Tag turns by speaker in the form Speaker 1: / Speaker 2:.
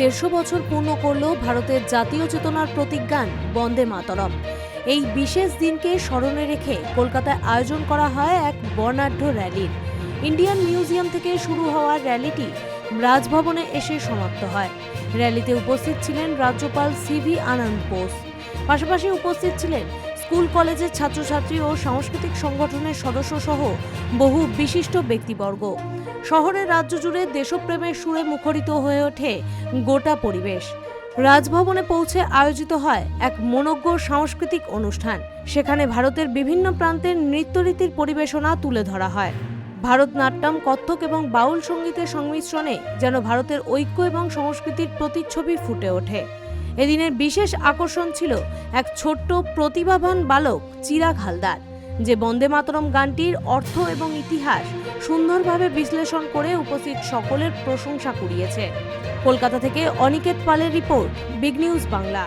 Speaker 1: দেড়শো বছর পূর্ণ করল ভারতের জাতীয় চেতনার প্রতিজ্ঞান বন্দে মাতরম। এই বিশেষ দিনকে স্মরণে রেখে কলকাতায় আয়োজন করা হয় এক বর্ণাঢ্য র্যালির। ইন্ডিয়ান মিউজিয়াম থেকে শুরু হওয়া র্যালিটি রাজভবনে এসে সমাপ্ত হয়। র্যালিতে উপস্থিত ছিলেন রাজ্যপাল সিভি আনন্দ বোস। পাশাপাশি উপস্থিত ছিলেন স্কুল কলেজের ছাত্রছাত্রী ও সাংস্কৃতিক সংগঠনের সদস্য সহ বহু বিশিষ্ট ব্যক্তিবর্গ। শহরের রাজ্য জুড়ে দেশপ্রেমের সুরে মুখরিত হয়ে ওঠে গোটা পরিবেশ। রাজভবনে পৌঁছে আয়োজিত হয় এক মনোজ্ঞ সাংস্কৃতিক অনুষ্ঠান। সেখানে ভারতের বিভিন্ন প্রান্তের নৃত্যরীতির পরিবেশনা তুলে ধরা হয়। ভারতনাট্যম, কত্থক এবং বাউল সঙ্গীতের সংমিশ্রণে যেন ভারতের ঐক্য এবং সংস্কৃতির প্রতিচ্ছবি ফুটে ওঠে। এদিনের বিশেষ আকর্ষণ ছিল এক ছোট্ট প্রতিভাবান বালক চিরাগ হালদার, যে বন্দে মাতরম গানটির অর্থ এবং ইতিহাস সুন্দরভাবে বিশ্লেষণ করে উপস্থিত সকলের প্রশংসা কুড়িয়েছে। কলকাতা থেকে অনিকেত পালের রিপোর্ট, বিগ নিউজ বাংলা।